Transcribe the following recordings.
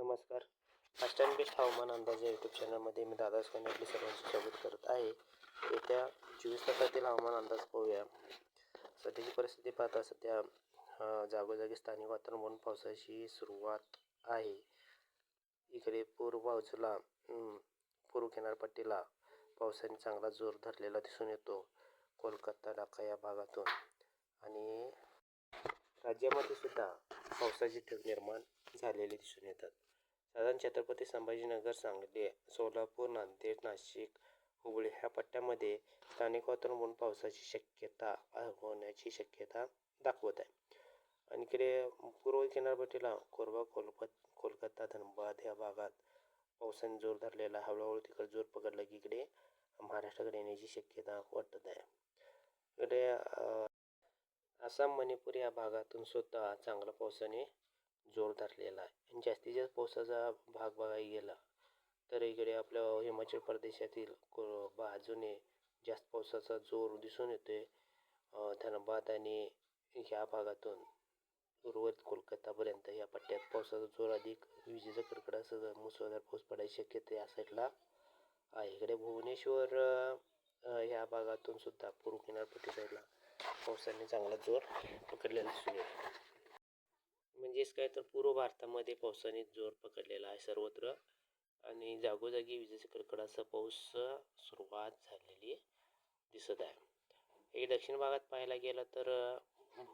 नमस्कार. Fast and best हवामान अंदाज या यूट्यूब चॅनलमध्ये मी दादा सोने आपले सर्वांचे स्वागत करत आहे. येत्या चोवीस तासातील हवामान अंदाज पाहूया. सध्याची परिस्थिती पाहता सध्या जागोजागी स्थानिक वातावरण म्हणून पावसाची सुरुवात आहे. इकडे पूर्व बाजूला पूर्व किनारपट्टीला पावसाने चांगला जोर धरलेला दिसून येतो. कोलकाता ढाका या भागातून. आणि राज्यामध्ये सुद्धा पावसाची ढग निर्माण झालेले दिसून येतात. साधारण छत्रपती संभाजीनगर सांगली सोलापूर नांदेड नाशिक हुबळी ह्या पट्ट्यामध्ये स्थानिक वातावरण म्हणून पावसाची शक्यता होण्याची शक्यता दाखवत आहे. आणि इकडे पूर्व किनारपट्टीला कोरबा कोलपत कोलकाता धनबाद ह्या भागात पावसाने जोर धरलेला हळूहळू तिकडे जोर पकडला की इकडे महाराष्ट्राकडे येण्याची शक्यता वाटत आहे. इकडे आसाम मणिपूर या भागातून सुद्धा चांगला पावसाने जोर धरलेला आहे. आणि जास्तीत जास्त पावसाचा भाग बघायला गेला तर इकडे आपल्या हिमाचल प्रदेशातील को बाजूने जास्त पावसाचा जोर दिसून येतोय. आहे धनबाद आणि ह्या भागातून उर्वरित कोलकातापर्यंत या पट्ट्यात पावसाचा जोर अधिक विजेचा कडकडासह मुसळधार पाऊस पडायची शक्यता या साईडला आहे. इकडे भुवनेश्वर ह्या भागातून सुद्धा पूर्व किनारपट्टी साईडला पावसाने चांगला जोर पकडलेला दिसून येतो म्हणजेच काय तर पूर्व भारतामध्ये पावसाने जोर पकडलेला आहे सर्वत्र. आणि जागोजागी विजेचा कडकडाचा पाऊस सुरुवात झालेली दिसत आहे. हे दक्षिण भागात पाहायला गेलं तर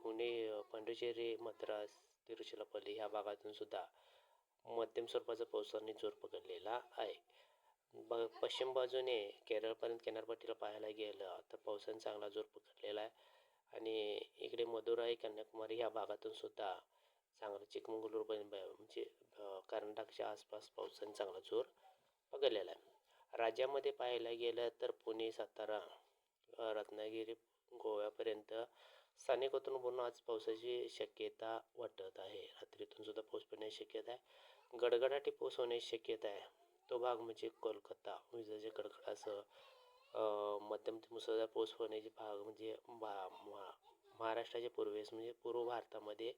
पुणे पंडुचेरी मद्रास तिरुचिरापल्ली ह्या भागातून सुद्धा मध्यम स्वरूपाचा पावसाने जोर पकडलेला आहे. ब पश्चिम बाजूने केरळपर्यंत किनारपट्टीला पाहायला गेलं तर पावसाने चांगला जोर पकडलेला आहे. आणि इकडे मदुराई कन्याकुमारी ह्या भागातून सुद्धा चांगला चिकमंगलूर ब- म्हणजे कर्नाटकच्या आसपास पावसाने चांगला जोर पकडलेला आहे राज्यामध्ये पाहायला गेलं तर पुणे सातारा रत्नागिरी गोव्यापर्यंत स्थानिक वातावरण म्हणून आज पावसाची शक्यता वाटत आहे. रात्रीतून सुद्धा पाऊस पडण्याची शक्यता आहे. गडगडाटी पाऊस होण्याची शक्यता आहे. तो भाग म्हणजे कोलकाता विजेच्या कडकडासह मध्यम ते मुसळधार पाऊस होण्याचे भाग म्हणजे भा महा महाराष्ट्राच्या पूर्वेस म्हणजे पूर्व भारतामध्ये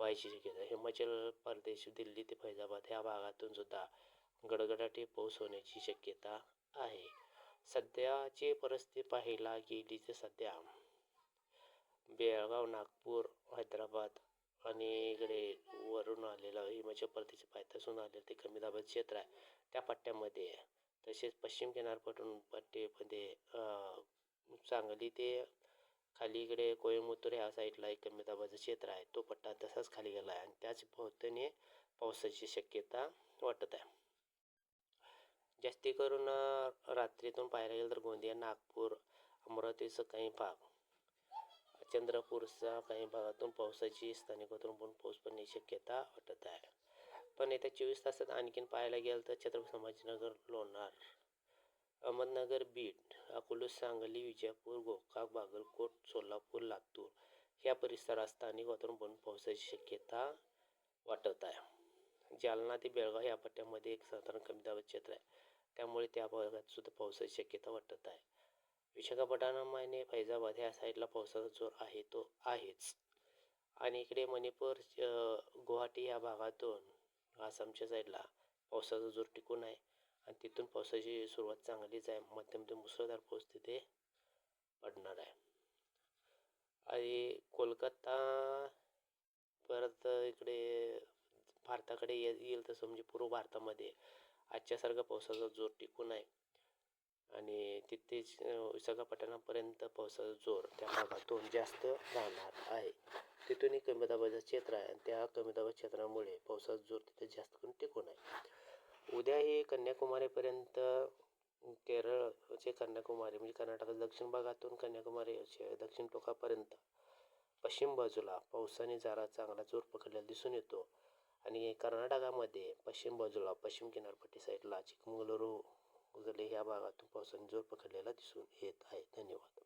व्हायची शक्यता हिमाचल प्रदेश दिल्ली ते फैजाबाद ह्या भागातून सुद्धा गडगडाटी पाऊस होण्याची शक्यता आहे. सध्याची परिस्थिती पाहायला गेली तर सध्या बेळगाव नागपूर हैदराबाद आणि इकडे वरून आलेलं हिमाचल प्रदेश पायथ्यासून आलेलं ते कमी दाबाचं क्षेत्र आहे. त्या पट्ट्यामध्ये तसेच पश्चिम किनारपटून पट्टीमध्ये सांगली ते अलीकडे इकडे कोयमुतूर ह्या साईडला एक कमी दाबाचं क्षेत्र आहे. तो पट्टा तसाच खाली गेला आहे आणि त्याच भोवतीने पावसाची शक्यता वाटत आहे. जास्ती करून रात्रीतून पाहायला गेलं तर गोंदिया नागपूर अमरावतीचं काही भाग चंद्रपूरचा काही भागातून पावसाची स्थानिक पण पाऊस पडण्याची शक्यता वाटत आहे. पण येत्या चोवीस तासात आणखीन पाहायला गेलं तर छत्रपती संभाजीनगर लोणार अहमदनगर बीड अकोला सांगली विजापूर गोकाक बागलकोट सोलापूर लातूर ह्या परिसरात स्थानिक वातावरण बनून पावसाची शक्यता वाटत आहे. जालना ते बेळगाव या पट्ट्यामध्ये एक साधारण कमी दाबाचं क्षेत्र आहे. त्यामुळे त्या भागात सुद्धा पावसाची शक्यता वाटत आहे. विशाखापट्टणमाने फैजाबाद ह्या साईडला पावसाचा जोर आहे तो आहेच. आणि इकडे मणिपूर गुवाहाटी या भागातून आसामच्या साईडला पावसाचा जोर टिकून आहे. आणि तिथून पावसाची सुरुवात चांगलीच आहे. मध्यम ते मुसळधार पाऊस तिथे पडणार आहे. आणि कोलकाता परत इकडे भारताकडे ये येईल तसं म्हणजे पूर्व भारतामध्ये आजच्यासारखा पावसाचा जोर टिकून आहे. आणि तिथेच विशाखापट्टणापर्यंत पावसाचा जोर त्या भागातून जास्त राहणार आहे. तिथूनही कमी दाबाचं क्षेत्र आहे आणि त्या कमी दाबाच्या क्षेत्रामुळे पावसाचा जोर तिथे जास्त करून टिकून आहे. उद्या हे कन्याकुमारीपर्यंत केरळचे कन्याकुमारी म्हणजे कर्नाटकाच्या दक्षिण भागातून कन्याकुमारी असे दक्षिण टोकापर्यंत पश्चिम बाजूला पावसाने जारा चांगला जोर पकडलेला दिसून येतो. आणि कर्नाटकामध्ये पश्चिम बाजूला पश्चिम किनारपट्टी साईडला चिकमंगलुरू वगैरे ह्या भागातून पावसाने जोर पकडलेला दिसून येत आहे. धन्यवाद.